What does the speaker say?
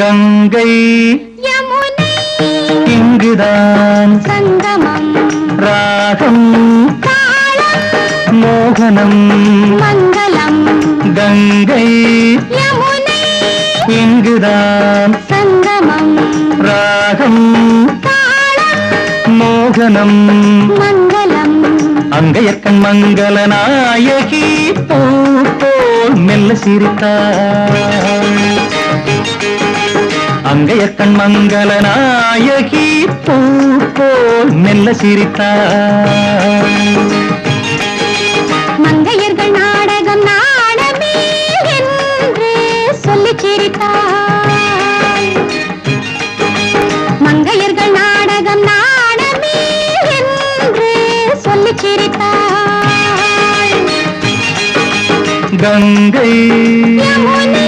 கங்கை. யமுனை. இங்குதான் சங்கமம். ராகம். மோகனம். மங்களம். கங்கை. யமுனை. இங்குதான் சங்கமம். ராகம். மோகனம். மங்களம். அங்கையக்கண் மங்கள நாயகி பூ போல் மெல்ல சிரித்தாள் அங்கையக்கண் மங்கள நாயகி பூ போல் மெல்ல சிரித்தாள் மங்கையர்கள் நாடகம் நாடமே என்று சொல்லிச் சிரித்தாள் மங்கையர்கள் நாடகம் நாடமே என்று சொல்லிச் சிரித்தாள் கங்கை